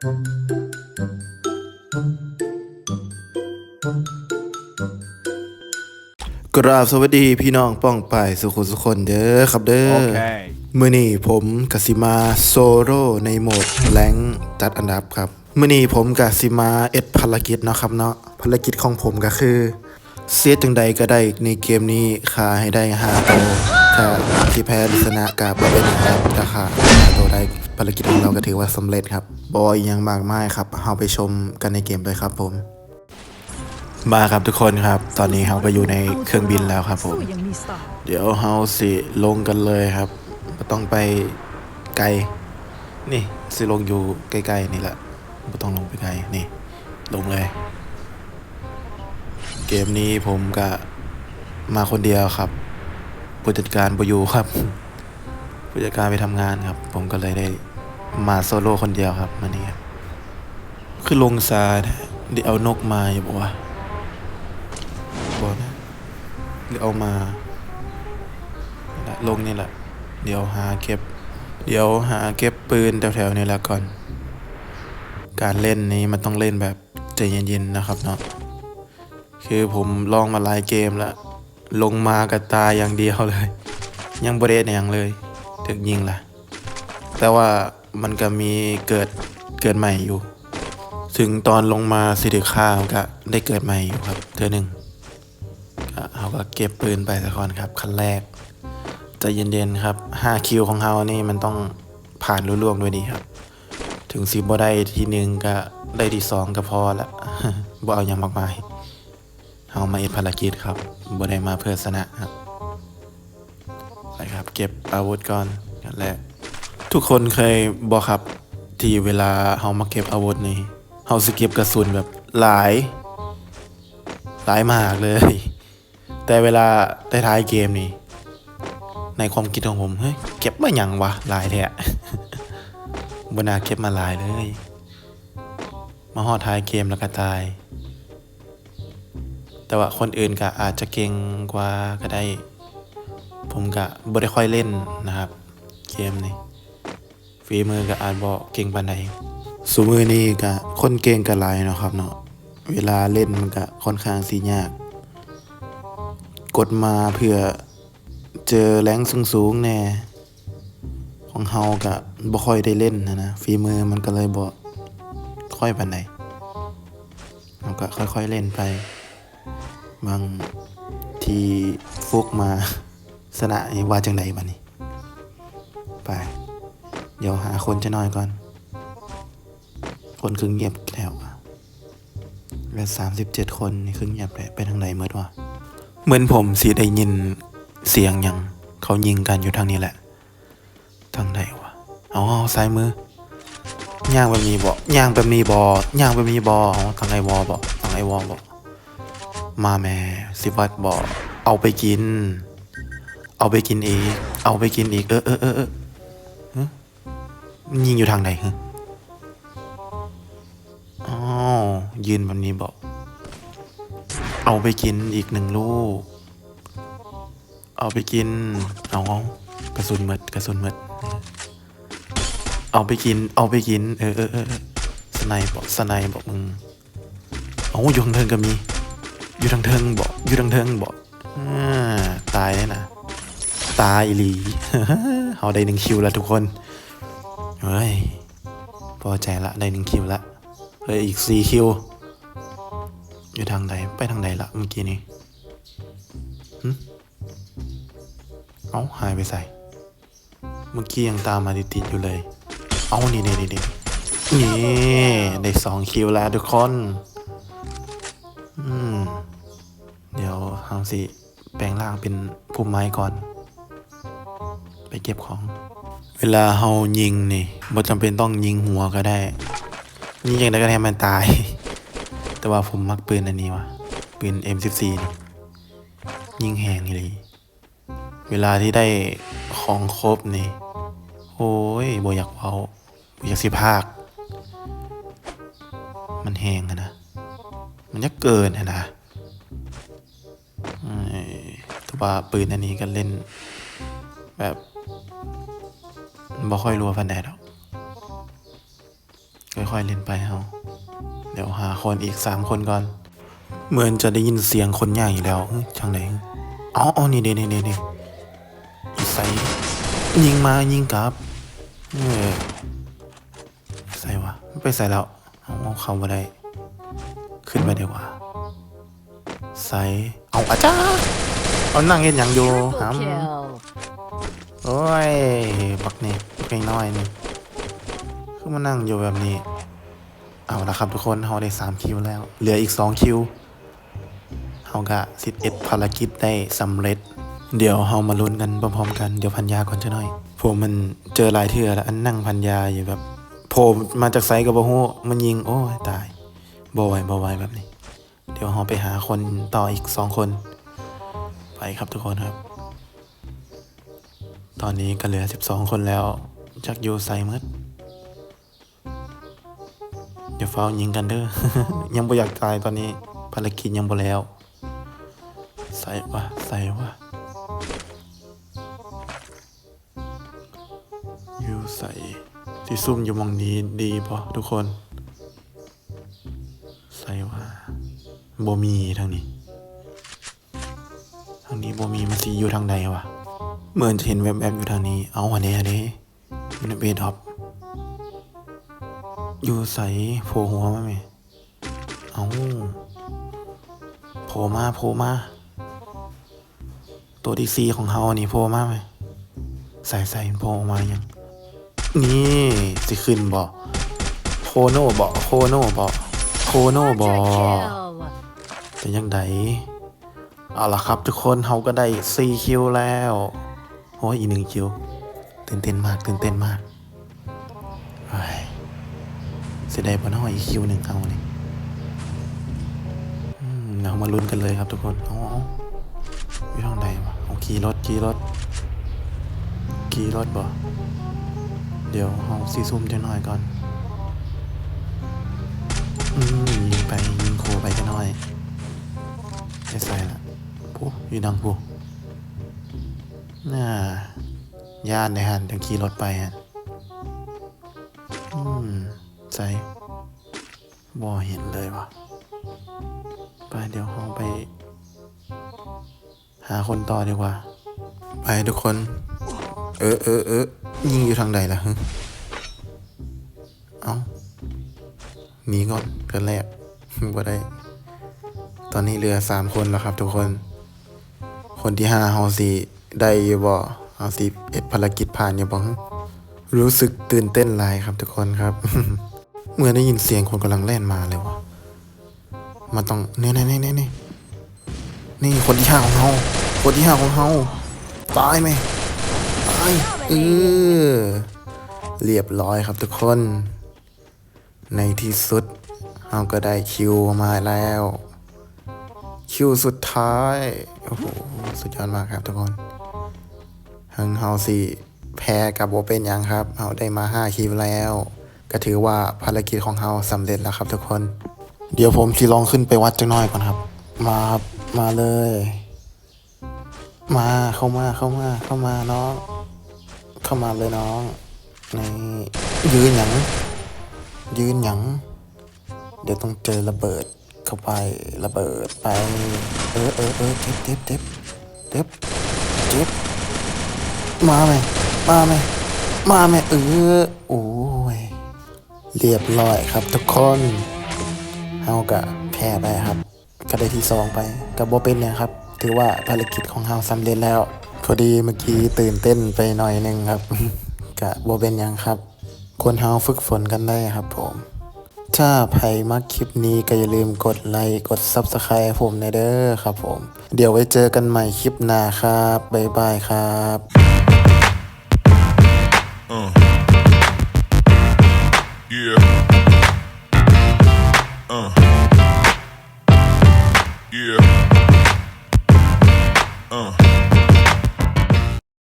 กราบสวัสดีพี่น้องป้องไปายสุขุสุคนเด้อครับเด้อ Okay. มื่อนี้ผมกสิมาโซโร่ในโหมดแรงจัดอันดับครับมื่อนี้ผมกสิมาเอ็ดภารกิจเนาะครับเนาะภารกิจของผมก็คือ เสียจังใดก็ได้ในเกมนี้ค่าให้ได้ห้าโตวถ้าที่แพ้หรือชนะกับเป็นอย่างครับถ้าค่าห้าโตวได้ ภารกิจของเราก็ถือว่าสำเร็จครับบอยยังมากมายครับเราไปชมกันในเกมเลยครับผม มาครับทุกคนครับ ตอนนี้เราก็อยู่ในเครื่องบินแล้วครับผม เดี๋ยวเฮาสิลงกันเลยครับไม่ต้องไปไกล นี่สิลงอยู่ใกล้ๆนี่แหละไม่ต้องลงไปไกลนี่ ลงเลย เกมนี้ผมก็มาคนเดียวครับผู้จัดการบอยู่ครับผู้จัดการไปทำงานครับ ผมก็เลยได้ มาโซโล่คนเดียวครับมานี่ครับคือลงซาเดี๋ยวเอานกมาอยู่บ่วะบอกนะเดี๋ยวเอามาลงนี่แหละ เดี๋ยวหาเก็บ เดี๋ยวหาเก็บปืนแถวๆนี่แหละก่อน การเล่นนี้มันต้องเล่นแบบใจเย็นๆนะครับเนาะคือผมลองมาหลายเกมแล้ว ลงมากับตายอย่างเดียวเลย ยังบริเวณอย่างเลยถึงยิงล่ะแต่ว่า มันก็มีเกิดเกิดใหม่อยู่ ถึงตอนลงมาสิริข้าวก็ได้เกิดใหม่อยู่ครับเธอหนึ่งก็เขาก็เก็บปืนไปซะก่อนครับขั้นแรกใจเย็นๆครับ5คิวของเขานี่มันต้องผ่านรุ่ล่วงด้วยดีครับ ถึงสิบ่ได้ทีหนึ่งก็ได้ที่สองก็พอละบ่เอาอย่างมากมายเอามาเอ็ดภารกิจครับบ่ได้มาเพื่อชนะครับไปครับ เก็บอาวุธก่อนกันแรก ทุกคนเคยบอกครับ ที่เวลาเฮามาเก็บอาวุธนี่เฮาสิเก็บกระสุนแบบหลาย หลายมากเลย แต่เวลาได้ท้ายเกมนี่ ในความคิดของผมเฮ้ยเก็บมาหยังวะหลายแท้บนาเก็บมาหลายเลย มาหอดท้ายเกมแล้วก็ตาย แต่ว่าคนอื่นก็อาจจะเก่งกว่าก็ได้ ผมก็บ่ได้ค่อยเล่นนะครับ เกมนี้ ฝีมือก็อาจบ่เก่งปานใดสุมือนี้ก็คนเก่งก็หลายเนาะครับเนาะเวลาเล่นมันก็ค่อนข้างสิยาก กดมาเพื่อเจอแรงสูงๆแน่ของเฮาก็บ่ค่อยได้เล่นนะนะฝีมือมันก็เลยบ่ค่อยปานใดเราก็ค่อยๆเล่นไปบางทีฟุกมาสนะนี่ว่าจังไดบัดนี้ ไป เดี๋ยวหาคนจะน้อยก่อน คนคือเงียบแล้วอะเหลือสามสิบเจ็ดคนนี่คือเงียบเลยไปทางไหนเมื่อวะเหมือนผมสิได้ยินเสียงย่างเขายิงกันอยู่ทางนี้แหละ ทางไหนวะอ๋อซ้ายมือย่างแบบนี้บ่ย่างแบบนี้บ่ย่างแบบนี้บ่อ๋อทางไอวอบ่ทางไอวอบ่มาแม่สิวัดบ่เอาไปกิน เอาไปกินอีก เอาไปกินอีก เออเออเออ ยิงอยู่ทางไหนฮะอ๋อยืนแบบนี้บอก เอาไปกินอีกหนึ่งลูก เอาไปกิน เอาเอากระสุนหมดกระสุนหมดเอาไปกิน เอาไปกิน เออเออเออสไนบอกสไนบอกมึงเอาอยู่ทางเทิงก็มี อยู่ทางเทิงบอกอยู่ทางเทิงบอกอ่าตายเลยนะ ตายอีหลี เอาได้หนึ่งคิวแล้วทุกคน เฮ้ย พอใจละได้หนึ่งคิวละเหลืออีกสี่คิว อยู่ทางใดไปทางใดละเมื่อกี้นี้หึเอ้าหายไปใส่ เมื่อกี้ยังตามมาติดๆอยู่เลย เอานี่นี่นี่นี่นี่ได้สองคิวแล้วทุกคน อืม เดี๋ยวเฮาสิ แปลงร่างเป็นพุ่มไม้ก่อน ไปเก็บของ เวลาเฮายิงนี่บ่จำเป็นต้องยิงหัวก็ได้ ยิงอย่างไรก็ให้มันตาย แต่ว่าผมมักปืนอันนี้วะปืน M14 นี่ยิงแหงเลย เวลาที่ได้ของครบนี่ โอ้ยบ่อยากเว้าบ่อยากสิพากมันแหงอะนะ มันจะเกินอะนะแต่ว่าปืนอันนี้ก็เล่นแบบ บ่ค่อยรัวฟันแดดหรอกค่อยๆเล่นไปเฮาเดี๋ยวหาคนอีกสามคนก่อน เหมือนจะได้ยินเสียงคนใหญ่แล้วเฮ้ยทางไหนอ๋ออ๋อนี่เด้นี่เด้นี่อีใส่ยิงมายิงกลับเออใส่วะไม่ไปใส่แล้วเอาเข้ามาได้ขึ้นไปดีกว่าใส่เอาอาจ้าเอานั่งเห็นอย่างอยู่ห Triple kill. โอ้ยบักนี่บักน้อยนี่คือมานั่งอยู่แบบนี้ เอาละครับทุกคนเราได้สามคิวแล้ว เหลืออีกสองคิวเราก็สิบเอ็ดภารกิจได้สำเร็จ เดี๋ยวเรามาลุ้นกันพร้อมๆกันเดี๋ยวพันยาก่อนจะหน่อยผมมันเจอหลายเทื่อแล้วอันนั่งพันยาอยู่แบบโผล่มาจากไซกับโบฮูมันยิงโอ้ยตายบไหวบไหวแบบนี้ เดี๋ยวเราไปหาคนต่ออีกสองคน ไปครับทุกคนครับ ตอนนี้ก็เหลือสิบสองคนแล้วจากยูไซเมดเดี๋ยวเฝ้ายิงกันเด้อ ยังบ่อยากตายตอนนี้ภารกิจยังบ่แล้ว ใส่วะใส่วะยูใส่ที่ซุ่มอยู่มองนี้ดีปะทุกคน ใส่วะบ่มีทางนี้ ทางนี้บ่มีมันสีอยู่ทางใดวะ เหมือนจะเห็นแวบๆอยู่ทางนี้ เอาอันนี้อันนี้อยู่ในเบดอปอยู่ใสโผล่หัวมาไหมเอาโผล่มาโผล่มา ตัวดีซีของเฮานี่โผล่มาไหมใส่ใส่โผล่ออกมายัง นี่สิขึ้นบ่โคโน่บ่โคโน่บ่โคโน่บ่ Quadra kill. เป็นยังไงเอาละครับทุกคนเขาก็ได้4คิวแล้ว โอ้ยอีกหนึ่งคิวตื่นเต้นมากตื่นเต้นมากเสียดายปะน้อยอีกคิวหนึ่งเอาเนี่ยเรามาลุ้นกันเลยครับทุกคนอาเออยู่ทางใดวะเอาขี่รถขี่รถขี่รถบ่เดี๋ยวเอาซีซุ่มจะน้อยก่อนอืมยิงไปยิงโคไปจะน้อยไม่ใส่ละผู้อยู่ดังผู้ น่าย่านในหันจังขี่รถไปฮะอืมใส่บ่เห็นเลยวะไปเดี๋ยวห้องไป หาคนต่อดีกว่า ไปทุกคน เออเออเออยิงอยู่ทางใดล่ะฮึเอาหนีก่อนเกินแรกบ่ได้ ตอนนี้เหลือสามคนแล้วครับทุกคน คนที่ห้าเฮาสิ ได้อยู่บ่เฮาสิเอ็ดภารกิจผ่านอยู่บ่รู้สึกตื่นเต้นหลายครับทุกคนครับ เมื่อได้ยินเสียงคนกำลังแล่นมาเลยวะมันต้องเนี่ยเนี่ยเนี่ยเนี่ยนี่คนที่ห้าของเฮาคนที่ห้าของเฮาตายไหมตายเออเรียบร้อยครับทุกคน ในที่สุดเฮาก็ได้คิวมาแล้ว คิวสุดท้าย โอ้โห สุดยอดมากครับทุกคน เฮิงเฮาสิแพ้กับโบเป็นยังครับเฮาได้มา 5คิวแล้ว ก็ถือว่าภารกิจของเฮาสำเร็จแล้วครับทุกคน เดี๋ยวผมสิลองขึ้นไปวัดจังหน่อยก่อนครับ มาครับมาเลย มาเข้ามาเข้ามาเข้ามาน้องเข้ามาเลยน้องนี่ยืนหยังยืนหยังเดี๋ยวต้องเจอระเบิดเข้าไประเบิดไป เออเออเออเจ็บเจ็บเจ็บเจ็บเจ็บ มาไหมมาไหมมาไหมเออโอ้ยเรียบร้อยครับ ทุกคนเฮากะแพ้ไปครับก็ได้ที่สองไปกับโบเป็นเนี่ยครับ ถือว่าภารกิจของเฮาสำเร็จแล้วพอดีเมื่อกี้ตื่นเต้นไปหน่อยหนึงครับกะโบเป็นยังครับ คนเฮาฝึกฝนกันได้ครับผม ถ้าใครมักคลิปนี้ก็อย่าลืมกดไลค์กด Subscribe ผมในเด้อครับผม เดี๋ยวไว้เจอกันใหม่คลิปหน้าครับ บ๊ายบายครับ